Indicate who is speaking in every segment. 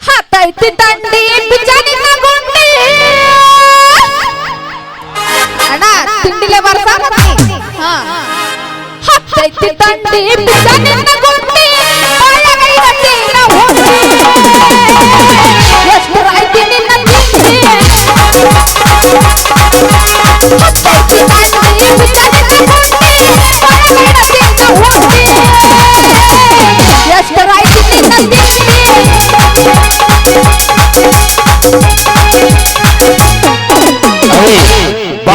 Speaker 1: ಹತ್ತೈತಿ ದಂಡಿ ಬಿಜಾನಿನ ಗುಂಡಿ ಅಣ್ಣ ತಿಂಡಿಲೆ ಬರ್ಸ ಹಾ ಹತ್ತೈತಿ ದಂಡಿ ಬಿಜಾನಿನ ಗುಂಡಿ ಒಳಗೈ ಹತ್ತಿರ ಹೋಗಿ ಎಷ್ಟರಾಯ್ತಿ ನಿನ್ನ ತಿಂಡಿ ಹತ್ತೈತಿ ದಂಡಿ ಬಿಜಾನಿನ ಗುಂಡಿ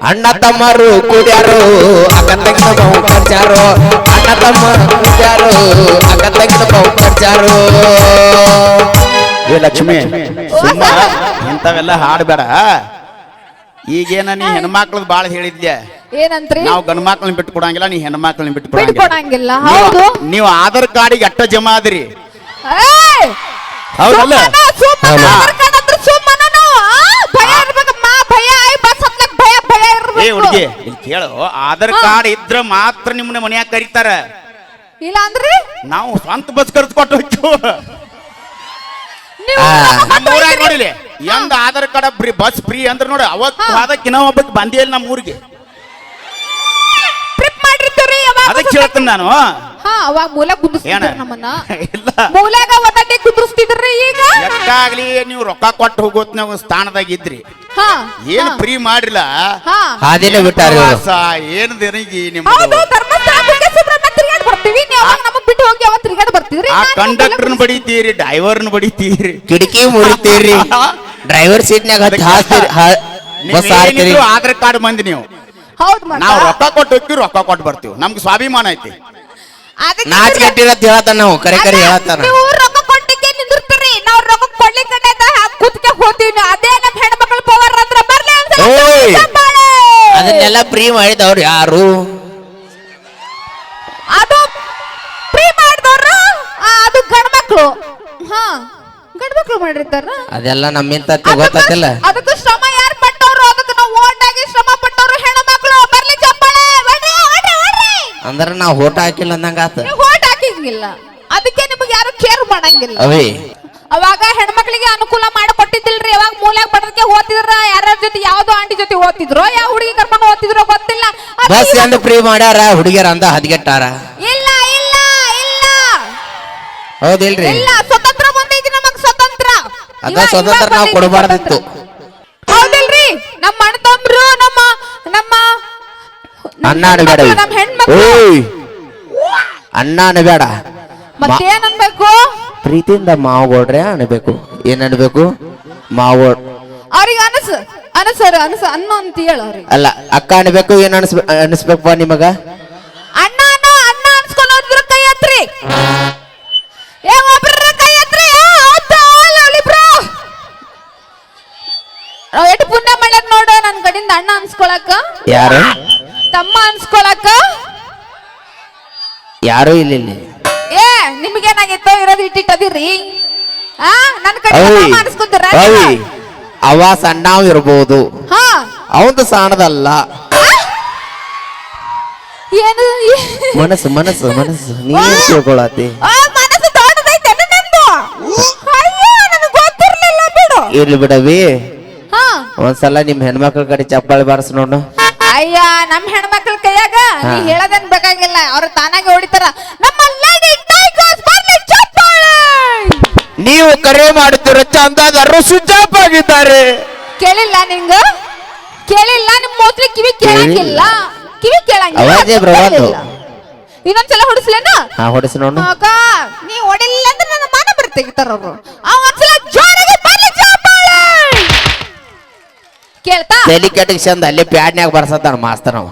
Speaker 2: ಅಣ್ಣ ತಮ್ಮರು ಕೂಡ್ಯಾರು ಅಕ್ಕ ತೆಗೆದ ಬಹು ಖರ್ಚಾರು ಅಣ್ಣ ತಮ್ಮ ಕೂಡ್ಯಾರು ಅಕ್ಕ ತೆಗೆದ ಬಹು ಖರ್ಚಾರು
Speaker 3: ಏ ಲಕ್ಷ್ಮಿ ಸುಮ್ಮ ಇಂಥವೆಲ್ಲ ಹಾಡ್ಬೇಡ. ಈಗೇನ ನೀ ಹೆಣ್ಮಕ್ಳದ್ ಬಾಳ ಹೇಳಿದ್ಯ?
Speaker 1: ಏನಂತ್ರಿ?
Speaker 3: ನಾವು ಗಂಡ್ಮಕ್ಳನ್ನ ಬಿಟ್ಟು ಕೊಡಂಗಿಲ್ಲ ನೀ ಹೆಣ್ಮಕ್ಳನ್ನ ಬಿಟ್ಟು
Speaker 1: ಬಿಟ್ಕೊಡಂಗಿಲ್ಲ
Speaker 3: ನೀವು-
Speaker 1: ಹೌದು.
Speaker 3: ನೀವು ಆಧಾರ್ ಕಾರ್ಡಿಗೆ ಅಟ್ಟ ಜಮಾ ಆದ್ರಿ! ಹೌದಲ್ಲ?
Speaker 1: ಸುಮ್ಮನ, ಸುಮ್ಮನ,
Speaker 3: ಹಾ.
Speaker 1: ಆಧಾರ್
Speaker 3: ಆಧಾರ್. ಕಾರ್ಡ್ ಇದ್ರ ಮಾತ್ರ ನಿಮ್ಮನ್ನ ಮನ್ಯಾಗ ಕರೀತಾರ.
Speaker 1: ಇಲ್ಲ ಅಂದ್ರೆ?
Speaker 3: ನಾವು ಸ್ವಂತ ಬಸ್ ಕರ್ದು ಕೊಟ್ಟು ಹೋಯ್ತು. ನೋಡಿಲಿ ಎಂದ Aadhaar card free bus free ಅಂದ್ರೆ ನೋಡಿ ಅವತ್ತು. ಅದಕ್ಕೆ ಇನ್ನೂ ಒಬ್ಬಕ್ಕೆ ಬಂದಿಲ್ಲ ನಮ್ಮ ಊರಿಗೆ. ಅದಕ್ಕೆ ಹೇಳ್ತೀನಿ ನಾನು.
Speaker 1: ಹಾ ಅವಾಗ ಮೂಲ
Speaker 3: ಏನ?
Speaker 1: ಕುದಿಸ್ತಿದ್ರು ನಮ್ಮನ್ನ.
Speaker 3: ಇಲ್ಲ.
Speaker 1: ಮೂಲಾಗ ಈಗ?
Speaker 3: ಎಷ್ಟಾಗ್ಲಿ ನೀವು ರೊಕ್ಕ ಕೊಟ್ಟು ಹೋಗೋತ್ ನಾವು ಸ್ಥಾನದಾಗ ಇದ್ರಿ.
Speaker 1: ಹಾ
Speaker 3: ಏನ್ ಫ್ರೀ ಮಾಡಿಲ್ಲ?
Speaker 1: ಹಾ.
Speaker 2: ಹಾದಿನೇ ಬಿಟ್ಟಾರ ಇವ್ರು.
Speaker 3: ವಾಸ ಏನ್ ದೇನಿಗಿ
Speaker 1: ಹೌದು ಧರ್ಮಸ್ಥಳ ಕುಕ್ಕೆ ಸುಬ್ರಹ್ಮಣ್ಯ ತಿರ್ಗಾಡ್ ಬರ್ತೀವಿ. ನೀವು ಅವಾಗ ನಮಗ್ ಬಿಟ್ಟು ಹೋಗಿ ಅವತ್ತು ತಿರ್ಗಾಡ್ ಬರ್ತಿದ್ರಿ
Speaker 3: ಆ
Speaker 1: ನಾನ್
Speaker 3: ಕಂಡಕ್ಟರ್ನ ಬಡಿತೀರಿ ಡ್ರೈವರ್ನ ಬಡಿತೀರಿ.
Speaker 2: ಕಿಟಕಿ ಮುರಿತೀರಿ. ಡ್ರೈವರ್ ಸೀಟ್ನಾಗ ಹತ್ತಿ ಹಾಸ್ತೀರಿ ಹಾ- ಬಸ್ ಹಾರ್ತೀರಿ.
Speaker 3: ನೀವೇನಿದ್ರು ಆಧಾರ್ ಕಾರ್ಡ್ ಮಂದಿ ನೀವು.
Speaker 1: ಹೌದ್
Speaker 3: ನಾವು ರೊಕ್ಕ ಕೊಟ್ಟು ಹೋಗ್ತೀವಿ ರೊಕ್ಕ ಕೊಟ್ಟು ಬರ್ತೀವಿ. ನಮ್ಗೆ ಸ್ವಾಭಿಮಾನ ಐತಿ.
Speaker 2: ನಾಚ್ ಕಟ್ಟಿರತ್ ಹೇಳತ್ತಾನ ನಾವು ಕರೆ ಕರೆ
Speaker 1: ಹೇಳತ್ತಾರ
Speaker 2: ಹೇಳತ್ತಾನ.
Speaker 1: ನೀವು ರೊಕ್ಕ ಕೊಟ್ಟಿಗೆ ನಿಂದಿರ್ತೀರಿ. ನಾವು ರೊಕ್ಕ ಕುತ್ಕೆ. ಅದೇ ನಮ್ಮ ಹೆಣ್ಮಕ್ಳು ಪವರ್ ಅಂದ್ರೆ ಬರ್ಲಿ
Speaker 2: ಓಯ್! ಅದನ್ನೆಲ್ಲ ಪ್ರೀ ಮಾಡಿದವ್ರು ಯಾರು?
Speaker 1: ಅದು ಪ್ರೀ ಮಾಡಿದವ್ರು? ಅದು ಗಂಡ್ಮಕ್ಳು ಹಾ ಮಕ್ಕಳು ಮಾಡಿರ್ತಾರ.
Speaker 2: ಅದೆಲ್ಲ ನಮ್ಮಿಂತ ಗೊತ್ತಾತಿಲ್ಲ
Speaker 1: ಅದಕ್ಕೆ ಶ್ರಮ ಯಾರು ಪಟ್ಟವ್ರು? ಅದಕ್ಕೆ ನಾವು ಓಟಾಗಿ ಶ್ರಮ ಪಟ್ಟವ್ರು.
Speaker 2: ಅಂದ್ರ ನಾವು ಹೋಟ ಹಾಕಿಲ್ಲ ಅಂದಂಗ ಆತ.
Speaker 1: ಓಟ್ ಹಾಕಿಂಗಿಲ್ಲ ಅದಕ್ಕೆ ನಿಮಗೆ ಯಾರು ಕೇರ್ ಮಾಡಂಗಿಲ್ಲ.
Speaker 2: ಅವೇ.
Speaker 1: ಅವಾಗ ಹೆಣ್ಮಕ್ಳಿಗೆ ಅನುಕೂಲ ಮಾಡಿ ಕೊಟ್ಟಿದ್ದಿಲ್ರಿ ಅವಾಗ ಮೂಲ್ಯಾಗ ಬಡದಕ್ಕೆ ಓದ್ತಿದ್ರ ಯಾರ್ಯಾರ ಜೊತೆ ಯಾವ್ದೋ ಆಂಟಿ ಜೊತೆ ಓದ್ತಿದ್ರು ಯಾವ ಹುಡುಗಿ ಕರ್ಕೊಂಡು ಓದ್ತಿದ್ರೋ ಗೊತ್ತಿಲ್ಲ. ಅದು
Speaker 2: ಬಸ್
Speaker 1: ಇವಾಗ-
Speaker 2: ಎಂದು ಫ್ರೀ ಮಾಡ್ಯಾರ ಹುಡುಗಿಯರ ಅಂದ ಹದ್ಗೆಟ್ಟಾರ.
Speaker 1: ಇಲ್ಲ ಇಲ್ಲ ಇಲ್ಲ.
Speaker 2: ಹೌದಿಲ್ರಿ.
Speaker 1: ಇಲ್ಲ ಸ್ವತಂತ್ರ ಬಂದೈತಿ ನಮಗ್ ಸ್ವತಂತ್ರ.
Speaker 2: ಅದ
Speaker 1: ಇವಾಗ-
Speaker 2: ಸ್ವತಂತ್ರ
Speaker 1: ಇವಾಗ
Speaker 2: ನಾವು
Speaker 1: ಬಂದೈತಿ
Speaker 2: ಕೊಡಬಾರ್ದಿತ್ತು.
Speaker 1: ಸ್ವತಂತ್ರ. ಅಣ್ಣ ಬೇಡ
Speaker 2: ಓಯ್. ಅಣ್ಣ ಅನ್ಬೇಡ
Speaker 1: ಮತ್ತೇನ್ ಅನ್ಬೇಕು?
Speaker 2: ಪ್ರೀತಿಯಿಂದ ಮಾವುಗೋಡ್ರೆ ಅನ್ಬೇಕು. ಏನ್ ಅನ್ಬೇಕು? ಮಾವೋಡ್
Speaker 1: ಅವ್ರಿಗೆ ಅನಸ ಅನಸರ ಅನಸ ಅನ್ನೋ ಅಂತ ಹೇಳ ಅವ್ರಿಗೆ.
Speaker 2: ಅಲ್ಲ ಅಕ್ಕ ಅನ್ಬೇಕು ಏನ್ ಅನ್ಸ್ ಅನ್ಸ್ಬೇಕಪ್ಪ ನಿಮಗ?
Speaker 1: ಅಣ್ಣ ಅಣ್ಣ ಅಣ್ಣ ಅನ್ಸ್ಕೊಂಡ್ ಕೈ ಹತ್ರಿ ಏ ಒಬ್ರ ಕೈ ಹತ್ರಿ ಎಷ್ಟು ಪುಣ್ಯ ಮಾಡ್ಯಾಕ ನೋಡ ನನ್ ಕಡೆಯಿಂದ ಅಣ್ಣ ಅನ್ಸ್ಕೊಳಕ
Speaker 2: ಯಾರು?
Speaker 1: ತಮ್ಮ ಅನ್ಸ್ಕೊಳಕ
Speaker 2: ಯಾರು ಇಲ್ಲ ಇಲ್ಲಿ
Speaker 1: ಏ ನಿಮ್ಗೇನಾಗಿತ್ತೋ ಇರೋದು ಇಟ್ಟಿಟ್ಟದಿರಿ ಆ ನನ್ ಕಡೆ
Speaker 2: ಅವಿ
Speaker 1: ತಮ್ಮ ಅನ್ಸ್ಕೊಂತೀರ
Speaker 2: ಅವಿ ಅವ ಸಣ್ಣವ್ ಇರ್ಬೋದು.
Speaker 1: ಹಾ.
Speaker 2: ಅವಂದು ಸಣ್ಣದಲ್ಲ
Speaker 1: ಏನು
Speaker 2: ಮನಸ್ಸು ಮನಸ್ಸು ಮನಸ್ಸು. ನೀನ್ ತಿಳ್ಕೊಳತಿ.
Speaker 1: ಆ, ಮನಸ್ಸು ದೊಡ್ಡದೈತೆ ನಿಂದು? ಅಯ್ಯೋ ನನಗೆ ಗೊತ್ತಿರ್ಲಿಲ್ಲ ಬಿಡು.
Speaker 2: ಇರ್ಲಿ ಬಿಡವಿ.
Speaker 1: ಹಾ.
Speaker 2: ಒಂದ್ಸಲ ನಿಮ್ ಹೆಣ್ಮಕ್ಳ ಕಡೆ ಚಪ್ಪಾಳಿ ಬಾರಿಸ್ ನೋಡು.
Speaker 1: ಅಯ್ಯ ನಮ್ ಹೆಣ್ಮಕ್ಳ ಕೈಯಾಗ ನೀ ಹೇಳದನ್ ಬೇಕಾಗಿಲ್ಲ ಅವ್ರ ತಾನಾಗೆ ಹೊಡಿತಾರ. ನಮ್ಮ
Speaker 2: ನೀವು ಕರೆ ಮಾಡುತ್ತಿರೋ ಚಂದಾದಾರರು ಸ್ವಿಚ್ ಆಫ್ ಆಗಿದ್ದಾರೆ.
Speaker 1: ಕೇಳಿಲ್ಲ ನಿಂಗ? ಕೇಳಿಲ್ಲ ನಿಮ್ ಮೋಸ್ಟ್ಲಿ ಕಿವಿ ಕೇಳಂಗಿಲ್ಲ. ಕಿವಿ ಕೇಳಂಗಿಲ್ಲ.
Speaker 2: ಬರವಲ್ದು.
Speaker 1: ಇನ್ನೊಂದ್ಸಲ ಹೊಡಿಸ್ಲೇನ?
Speaker 2: ಹಾ ಹೊಡಿಸಿ ನೋಡು.
Speaker 1: ಅಕ್ಕ ನೀ ಹೊಡಿಲಿಲ್ಲ ಅಂದ್ರೆ ನನ್ನ ಮಾನ ಬರ್ತೆಗಿತಾರ ಅವ್ರು. ಅವ್ರು ಅವ ಒಂದ್ಸಲ ಜೋರಾಗಿ ಬರ್ಲಿ ಚಪ್ಪಾಳೆ ಕೇಳ್ತಾ?
Speaker 2: ತಲಿ ಕೆಟ್ಟಿಗೆ ಚಂದ ಅಲ್ಲಿ ಪ್ಯಾಡ್ನ್ಯಾಗ ಬರ್ಸತ್ತಾನ ಮಾಸ್ತರ್ ಅವ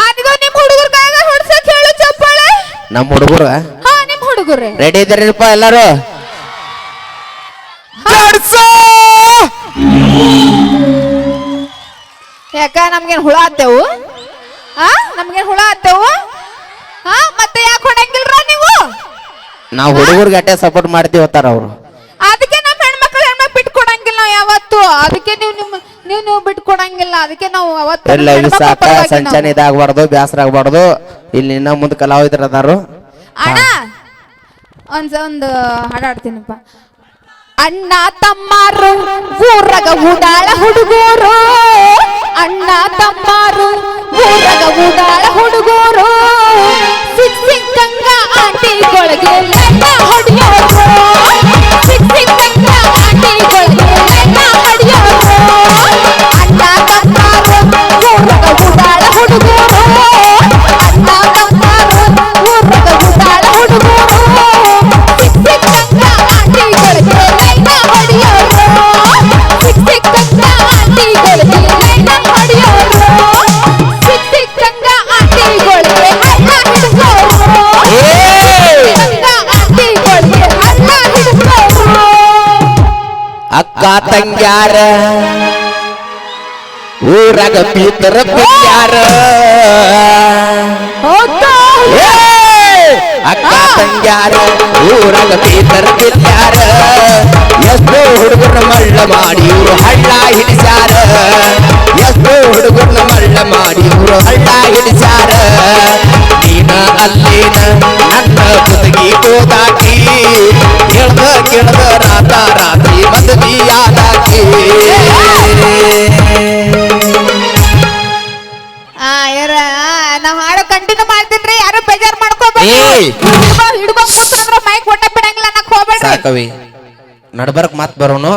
Speaker 1: ಅದಿಗೋ ನಿಮ್ ಹುಡುಗರ ಕೈಯಾಗ ಹೊಡ್ಸಕ್ ಹೇಳು ಚಪ್ಪಾಳೆ.
Speaker 2: ನಮ್ಮ ಹುಡುಗರು?
Speaker 1: ಹಾ ನಿಮ್ ಹುಡುಗರೇ.
Speaker 2: ರೆಡಿ ಇದ್ದಾರಿಪ್ಪ ಎಲ್ಲಾರು? ಡ್ಯಾನ್ಸ್
Speaker 1: ಯಾಕ ನಮ್ಗೇನ್ ಹುಳ ಹತ್ತೇವು ಹಾ ನಮ್ಗೇನ್ ಹುಳ ಹತ್ತೇವು ಹಾ ಮತ್ತೆ ಯಾಕೆ ಹೊಡಂಗಿಲ್ರ ನೀವು?
Speaker 2: ನಾವು ಹುಡುಗರಿಗೆ ಅಟ್ಟೆ ಸಪೋರ್ಟ್ ಮಾಡ್ತೀವಿ ಹೋತಾರ ಅವ್ರು
Speaker 1: ಅದಕ್ಕೆ ನಮ್ಮ ಹೆಣ್ಮಕ್ಳು ಹೆಣ್ಮಕ್ಳು ಬಿಟ್ಕೊಡಂಗಿಲ್ಲ ನಾವು ಯಾವತ್ತು ಅದಕ್ಕೆ ನೀವು ನಿಮ್ಮ ನೀವು ನೀವು ಅದಕ್ಕೆ ನಾವು ಅವತ್ತು
Speaker 2: ಎಲ್ಲ
Speaker 1: ಹೆಣ್ಮಕ್ಳ
Speaker 2: ಸಾಕ ಸಂಚನ ಇದಾಗಬಾರ್ದು ಬ್ಯಾಸರ ಆಗಬಾರ್ದು ಇಲ್ಲಿ ಇನ್ನ ಮುಂದೆ ಕಲಾವಿದ್ರ ಅದಾರು
Speaker 1: ಅಣ್ಣ ಒಂದ್ ಒಂದು ಹಾಡಾಡ್ತೀನಪ್ಪ ಅಣ್ಣ ತಮ್ಮಾರು ಊರಗ ಉಡಾಳ ಹುಡುಗರು. ಅಣ್ಣ ತಮ್ಮಾರು ಊರಗ ಉಡಾಳ ಹುಡುಗರು. ಸಿಕ್ ಸಿಕ್ಕಂಗ ಆಂಟಿಗಳಿಗೆ
Speaker 2: ತಂಗ್ಯಾರ. ಊರಾಗ
Speaker 1: ಹೌದಾ
Speaker 2: ಏ! ಅಕ್ಕ ತಂಗ್ಯಾರ ಊರಾಗ ಪೀತರ ಪಿತ್ಯಾರ ಎಷ್ಟೋ ಹುಡುಗರ ಮಳ್ಳ ಮಾಡಿ ಇವರು ಹಳ್ಳ ಹಿಡಿಸ್ಯಾರ. ಎಷ್ಟೋ ಹುಡುಗರನ್ನ ಮಳ್ಳ ಮಾಡಿ ಇವರು ಹಳ್ಳ ಹಿಡಿಸ್ಯಾರ. ನೀನ ಅಲ್ಲಿನ ಸಾಕವಿ ನಡ್ಬರ್ಕ್ ಮಾತ್ ಬರೋನು